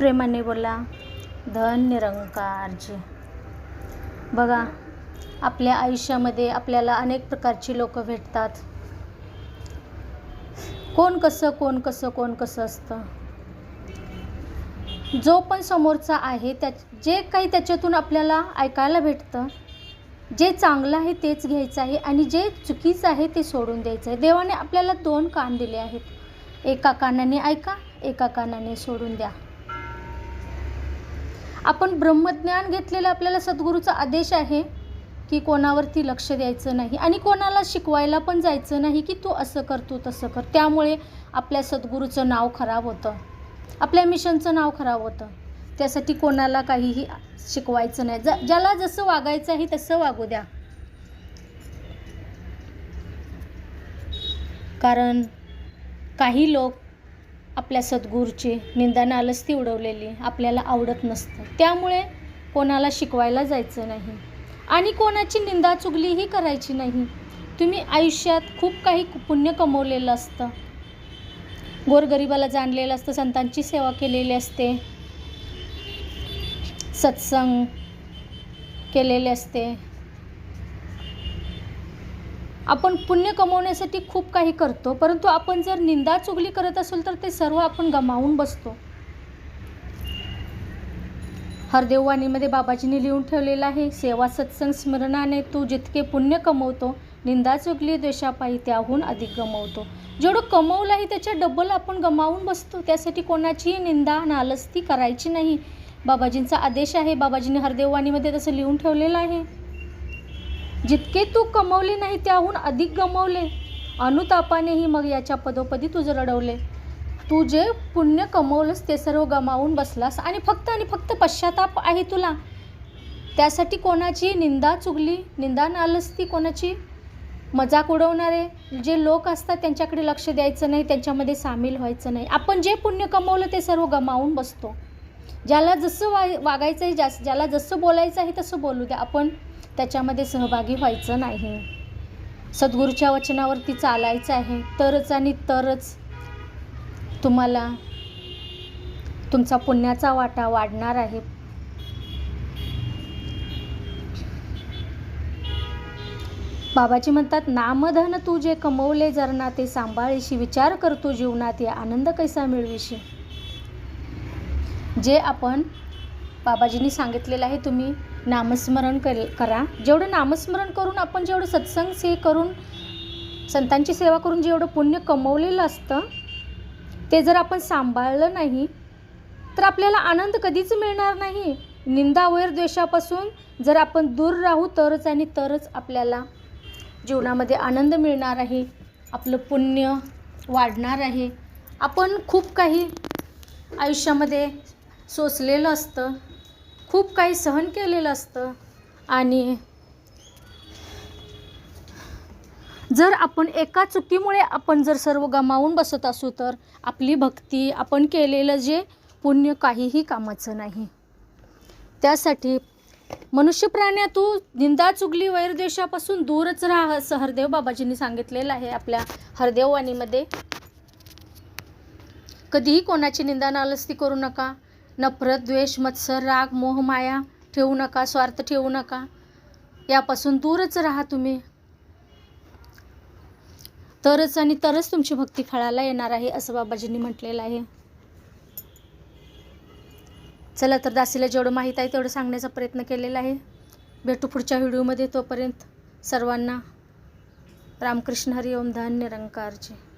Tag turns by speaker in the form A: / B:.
A: प्रेमाने बोला धन निरंकारजी बघा आपल्या आयुष्यामध्ये आपल्याला अनेक प्रकारची लोक भेटतात. कोण कसं कोण कसं कोण कसं असतं? जो पण समोरचा आहे त्या जे काही त्याच्यातून आपल्याला ऐकायला भेटतं जे चांगलं आहे तेच घ्यायचं आहे आणि जे चुकीचं आहे ते सोडून द्यायचं आहे. देवाने आपल्याला दोन कान दिले आहेत. एका कानाने ऐका एका कानाने सोडून द्या. आपण ब्रह्मज्ञान घेतलेलं आपल्याला सद्गुरूचा आदेश आहे की कोणावरती लक्ष द्यायचं नाही आणि कोणाला शिकवायला पण जायचं नाही की तू असं कर तू तसं कर. त्यामुळे आपल्या सद्गुरूचं नाव खराब होतं. आपल्या मिशनचं नाव खराब होतं. त्यासाठी कोणाला काहीही शिकवायचं नाही. ज ज्याला जसं वागायचं आहे तसं वागू द्या. कारण काही लोक आपल्या सद्गुरूची निंदा नालस्ती उडवलेली आपल्याला आवडत नसतं. त्यामुळे कोणाला शिकवायला जायचं नाही. आणि कोणाची निंदा चुगलीही करायची नाही. तुम्ही आयुष्यात खूप काही पुण्य कमवलेलं असतं. गोरगरिबाला जाणलेलं असतं संतांची सेवा केलेली असते. सत्संग केलेले असते. आपण पुण्य कमवण्यासाठी खूप काही करतो परंतु आपण जर निंदा चुगली करत असेल तर ते सर्व आपण गमावून बसतो. हरदेववाणीमध्ये बाबाजींनी लिहून ठेवलेलं आहे सेवा सत्संग स्मरणाने तू जितके पुण्य कमवतो निंदा चुगली द्वेषापायी त्याहून अधिक गमवतो. जेवढं कमवलं आहे त्याच्या डबल आपण गमावून बसतो. त्यासाठी कोणाचीही निंदा नालस्ती करायची नाही. बाबाजींचा आदेश आहे. बाबाजींनी हरदेववाणीमध्ये तसं लिहून ठेवलेलं आहे. जितके तू कमवले नाही त्याहून अधिक गमवले. अनुतापानेही मग याच्या पदोपदी तुझं रडवले. तू जे पुण्य कमवलंस ते सर्व गमावून बसलास आणि फक्त आणि फक्त पश्चाताप आहे तुला. त्यासाठी कोणाची निंदा चुगली निंदा नालस्ती कोणाची मजाक उडवणारे जे लोक असतात त्यांच्याकडे लक्ष द्यायचं नाही त्यांच्यामध्ये सामील व्हायचं नाही. आपण जे पुण्य कमवलं ते सर्व गमावून बसतो. ज्याला जसं वा वागायचं आहे जास्त ज्याला जसं बोलायचं आहे तसं बोलू द्या. आपण त्याच्यामध्ये सहभागी व्हायचं नाही. सद्गुरूच्या वचनावरती चालायचं आहे. तरच आणि तरच तुम्हाला तुमचा पुण्याचा वाटा वाढणार आहे. बाबाजी म्हणतात नामधन तू जे कमवले जरना ते सांभाळीशी विचार करतो जीवनात या आनंद कैसा मिळविशी. जे आपण बाबाजींनी सांगितलेलं आहे तुम्ही नामस्मरण कर करा. जेवढं नामस्मरण करून आपण जेवढं सत्संग से करून संतांची सेवा करून जेवढं पुण्य कमवलेलं असतं ते जर आपण सांभाळलं नाही तर आपल्याला आनंद कधीच मिळणार नाही. निंदा वैर द्वेषापासून जर आपण दूर राहू तरच आणि तरच आपल्याला जीवनामध्ये आनंद मिळणार आहे आपलं पुण्य वाढणार आहे. आपण खूप काही आयुष्यामध्ये सोसलेलं असतं. खूप काही सहन केलेलं असतं. आणि जर आपण एका चुकीमुळे आपण जर सर्व गमावून बसत असू तर आपली भक्ती आपण केलेलं जे पुण्य काहीही कामाचं नाही. त्यासाठी मनुष्य प्राण्या तू निंदा चुगली वैरद्वेषापासून दूरच राहा असं हरदेव बाबाजींनी सांगितलेलं आहे आपल्या हरदेववाणीमध्ये कधीही कोणाची निंदा नालस्ती करू नका. नफरत द्वेष मत्सर राग मोह माया ठेवू नका स्वार्थ ठेवू नका. यापासून दूरच राहा तुम्ही. तरच आणि तरच तुमची भक्ती फळाला येणार आहे असं बाबाजींनी म्हटलेलं आहे. चला तर दासीला जेवढं माहीत आहे तेवढं सांगण्याचा प्रयत्न केलेला आहे. भेटू पुढच्या व्हिडिओमध्ये तोपर्यंत सर्वांना रामकृष्ण हरी ओम धन निरंकारचे